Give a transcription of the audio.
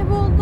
beni buldu.